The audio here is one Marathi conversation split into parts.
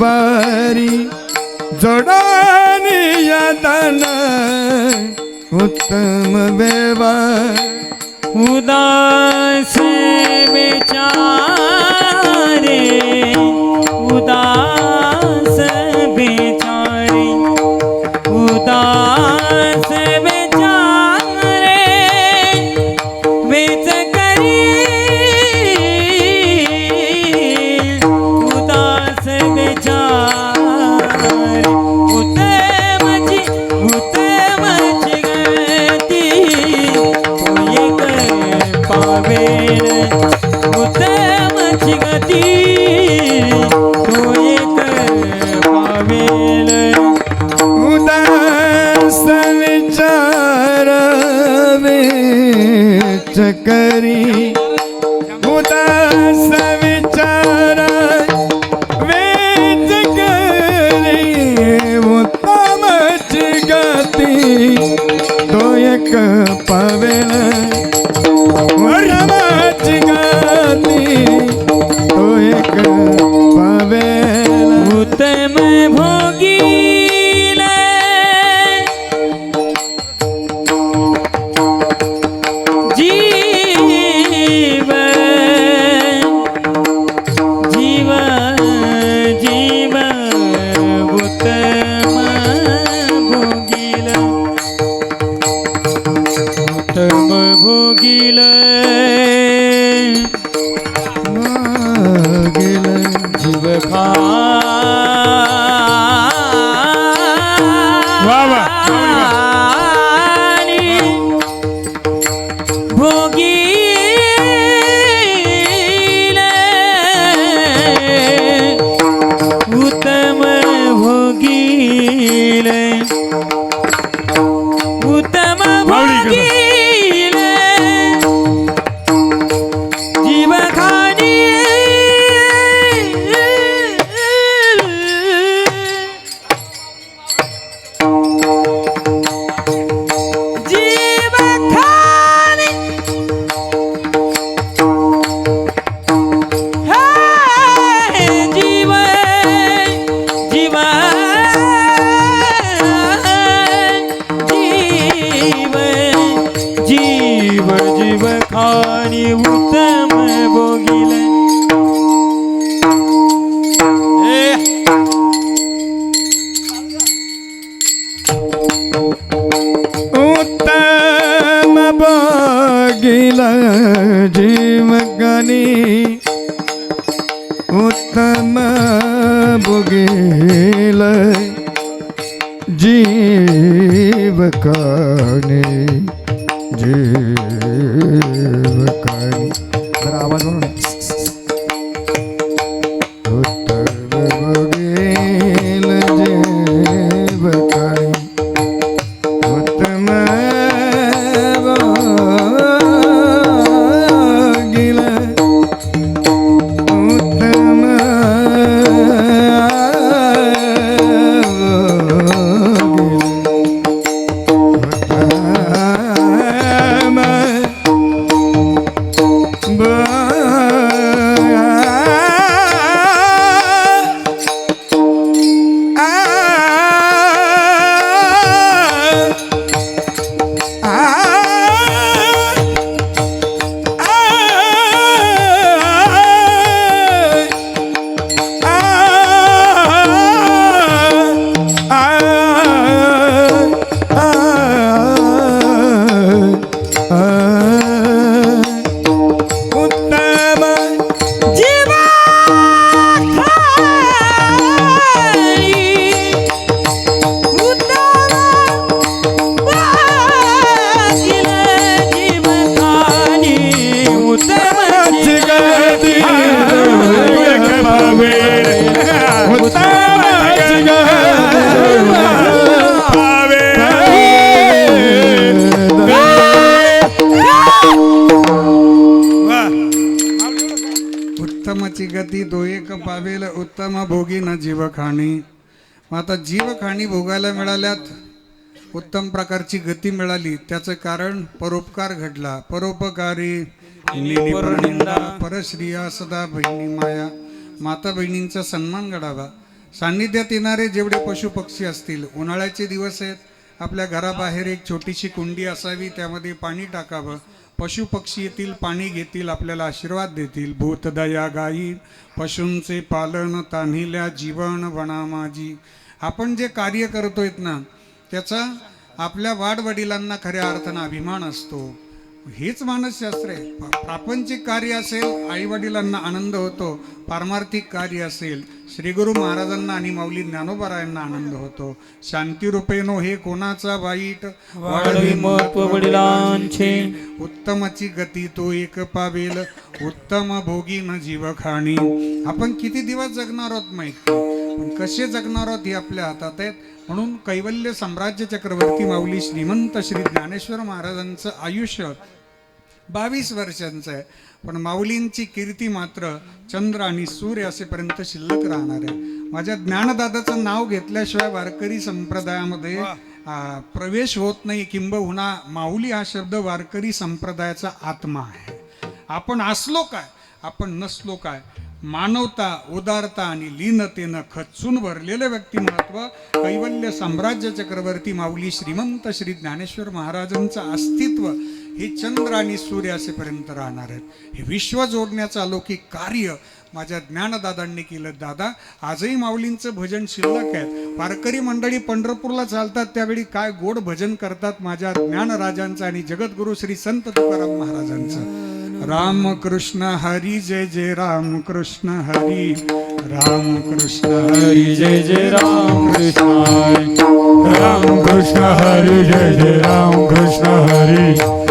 बारी जोडानी यादन उत्तम व्यवहार उदासी पावेल उत्तमची गती Júnior. उत्तम जीव जीवकानी जीवकानी जरा आवाज म्हणून. उत्तम भोगी न जीवखाणी. मग आता जीवखाणी भोगायला मिळाल्यात उत्तम प्रकारची गती मिळाली. त्याचं कारण परोपकार घडला. परोपकारी परश्रिया सदा बहिणी माया माता बहिणींचा सन्मान घडावा. सान्निध्यात येणारे जेवढे पशु पक्षी असतील उन्हाळ्याचे दिवस आहेत आपल्या घराबाहेर एक छोटीशी कुंडी असावी त्यामध्ये पाणी टाकावं. पशुपक्षी येतील पाणी घेतील आपल्याला आशीर्वाद देतील. भूतदया गायी पशूंचे पालन तान्हिल्या जीवन वना माझी आपण जे कार्य करतोय ना त्याचा आपल्या वाडवडिलांना खऱ्या अर्थानं अभिमान असतो. हेच मानसशास्त्र आहे. प्रापंचिक कार्य असेल आई वडिलांना आनंद होतो पारमार्थिक कार्य असेल श्री गुरु महाराजांना आणि माऊली ज्ञानोबरायांना आनंद होतो. शांती रूपेनो हे कोणाचा वाईट? वडिलांचे. उत्तमाची गती तो एक पावेल. उत्तम भोगी न जीव खाणी. आपण किती दिवस जगणार आहोत माहीत कसे जगणार आहोत हे आपल्या हातात आहेत. म्हणून कैवल्य साम्राज्य चक्रवर्ती माऊली श्रीमंत श्री ज्ञानेश्वर महाराजांचं आयुष्य बावीस वर्षांचं आहे. पण माऊलींची कीर्ती मात्र चंद्र आणि सूर्य असेपर्यंत शिल्लक राहणार आहे. माझ्या ज्ञानदादाचं नाव घेतल्याशिवाय वारकरी संप्रदायामध्ये प्रवेश होत नाही किंबहुना माऊली हा शब्द वारकरी संप्रदायाचा आत्मा आहे. आपण असलो काय आपण नसलो काय मानवता उदारता आणि लीनतेनं खचून भरलेलं व्यक्तिमत्व कैवल्य साम्राज्य चक्रवर्ती माऊली श्रीमंत श्री ज्ञानेश्वर महाराजांचं अस्तित्व हे चंद्र आणि सूर्य असेपर्यंत राहणार आहेत. हे विश्व जोडण्याचं अलौकिक कार्य माझ्या ज्ञानदादांनी केलं. दादा आजही माऊलींचं भजन शिल्लक आहे. वारकरी मंडळी पंढरपूरला चालतात. त्यावेळी काय गोड भजन करतात माझ्या ज्ञानराजांचं आणि जगद्गुरु श्री संत तुकाराम महाराजांचं. राम कृष्ण हरी जय जय राम कृष्ण हरी. राम कृष्ण हरी जय जय राम कृष्ण राम कृष्ण हरी जय जय राम कृष्ण हरी.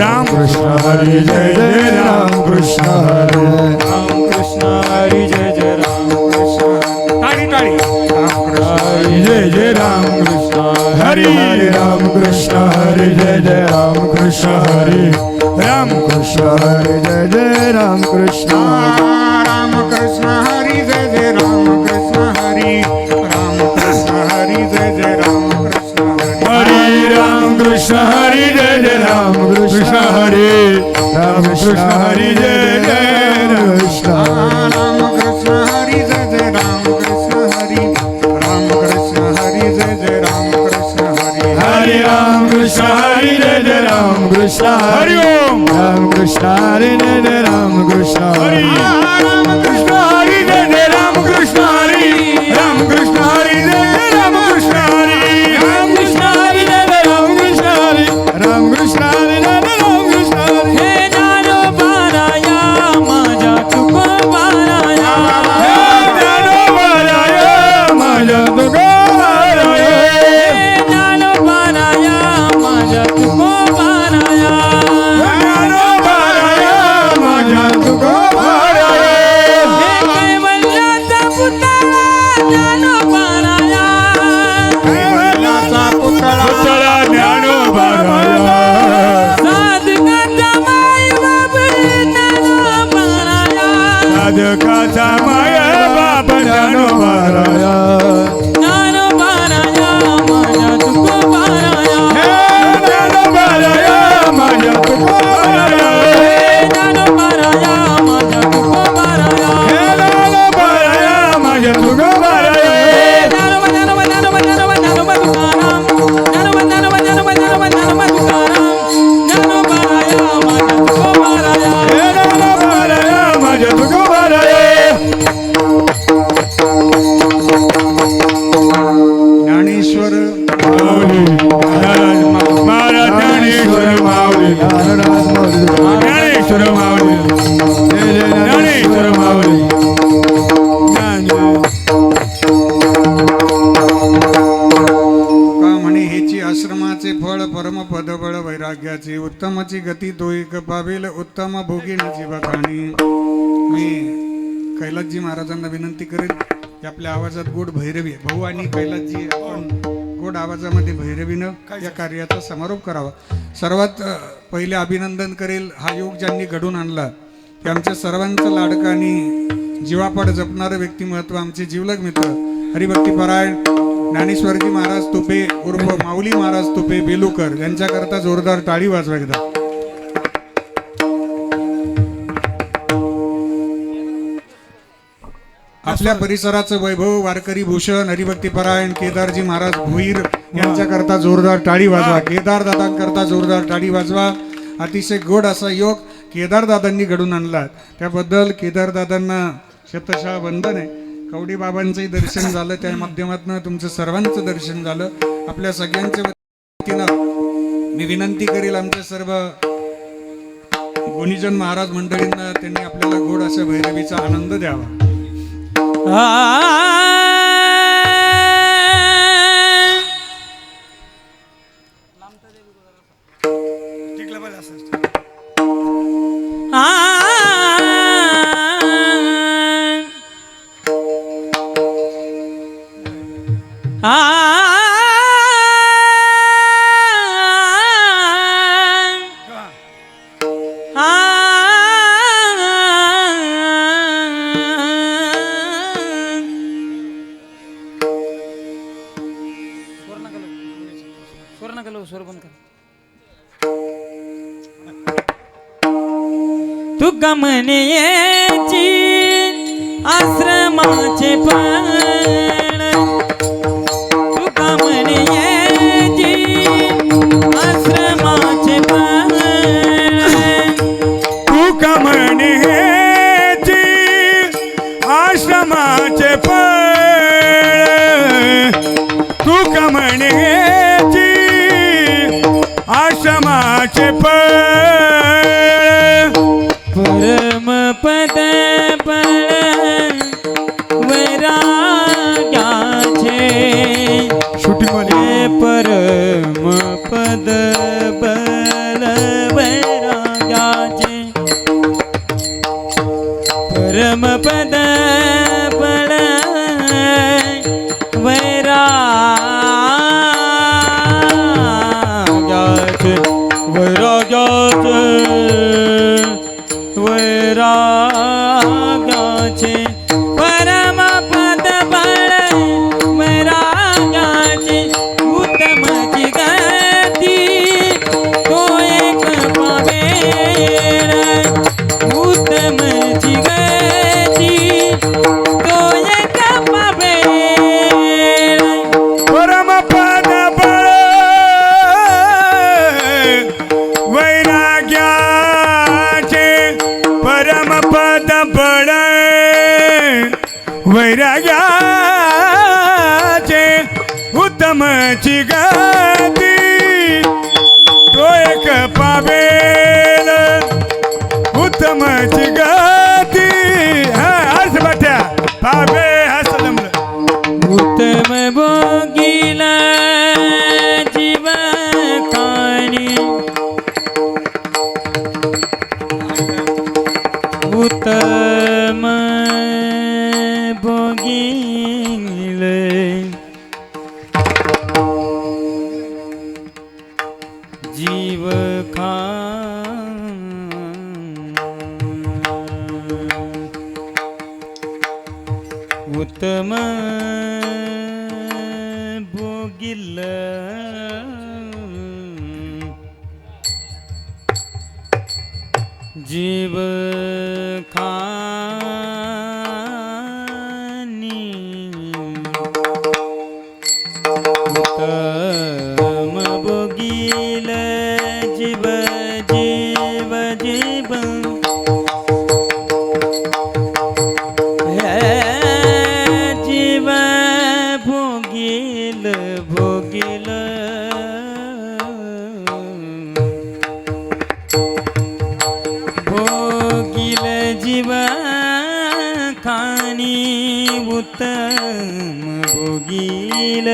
राम कृष्ण हरी जय जय राम कृष्ण हरी राम कृष्ण हरी जय जय राम कृष्ण टाळी टाळी राम कृष्ण हरी जय जय राम कृष्ण हरी राम कृष्ण हरी जय जय राम कृष्ण हरी राम कृष्ण हरी जय जय राम कृष्ण राम कृष्ण हरी जय जय राम कृष्ण हरी राम कृष्ण हरी जय जय Ram Krishna Hari Hari Ram Krishna Ram Krishna Hari Jai Jai Ram Krishna Ram Krishna Hari Jai Jai Ram Krishna Hari Ram Krishna Hari Jai Jai Ram Krishna Hari Hari Ram Krishna Hari Jai Jai Ram Krishna Hari Om Ram Krishna Hari Jai Jai Ram Krishna Hari Ram Krishna Bye. पावेल उत्तम भोगीन जीवखाणी मी कैलासजी महाराजांना विनंती करेन की आपल्या आवाजात गोड भैरवी. भाऊ आणि कैलासजी आपण गोड आवाजामध्ये भैरवीनं या कार्याचा समारोप करावा. सर्वात पहिले अभिनंदन करेल हा योग ज्यांनी घडून आणला की आमच्या सर्वांचं लाडकं आणि जीवापाड जपणारं व्यक्तिमत्व आमचे जीवलग मित्र हरिभक्ती परायण ज्ञानेश्वरजी महाराज तुपे उर्फ माऊली महाराज तुपे बेलूकर यांच्याकरता जोरदार टाळी वाजवा एकदा. आपल्या परिसराचं वैभव वारकरी भूषण हरिभक्तीपरायण केदारजी महाराज भोईर यांच्याकरता जोरदार टाळी वाजवा. केदार दादांकरता जोरदार टाळी वाजवा. अतिशय गोड असा योग केदार दादांनी घडून आणला. त्याबद्दल केदार दादांना शतशः वंदन आहे. कवडी बाबांचंही दर्शन झालं त्या माध्यमातून तुमचं सर्वांचं दर्शन झालं. आपल्या सगळ्यांच्या वतीनं मी विनंती करेल आमच्या सर्व गुणीजन महाराज मंडळींना त्यांनी आपल्याला गोड अशा भैरवीचा आनंद द्यावा. টিকলা পালে আসে तू गमनेची आश्रमाचे पण तू गमनेची आश्रमाचे पण तू कमणे आश्रमाचे पण तू कमणे आश्रमाचे पळ උත්තම බෝගිල්ල ජීවකා නෙල භෝගිල ජීව කානී උත්තම භෝගිල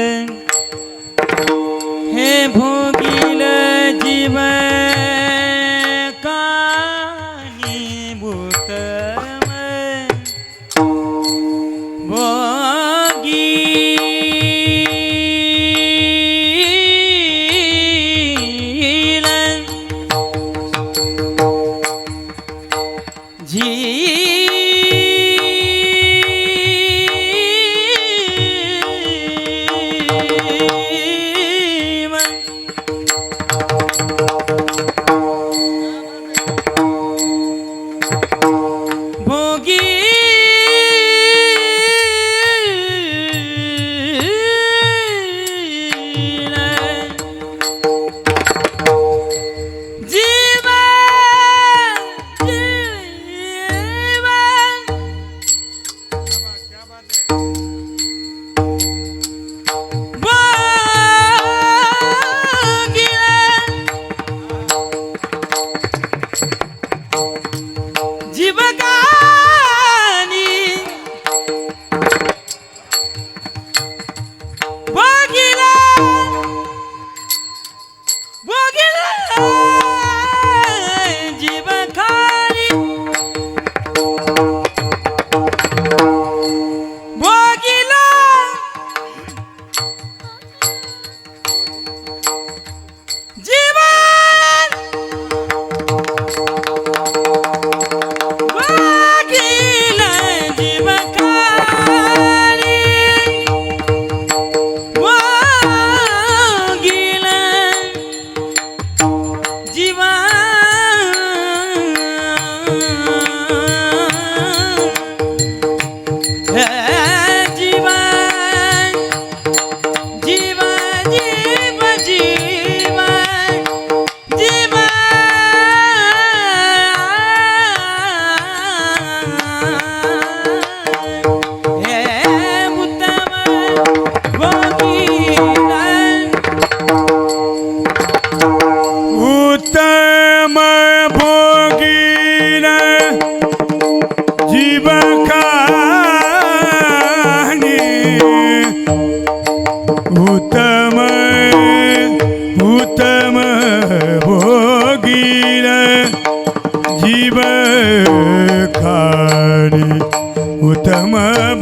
जीवन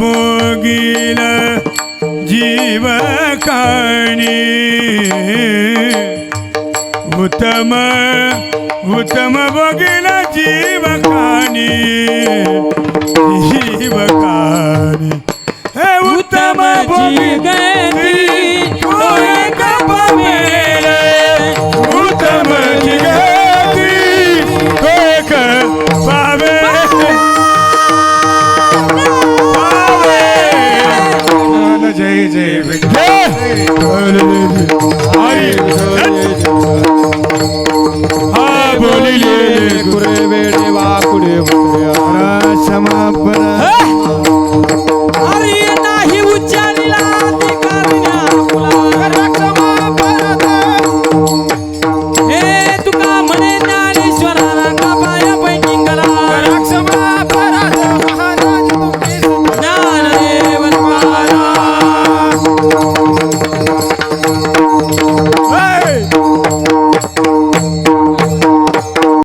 बघील जीव खाणी उत्तम उत्तम बघील जीव खाणी हे उत्तम एक पावे Öyle?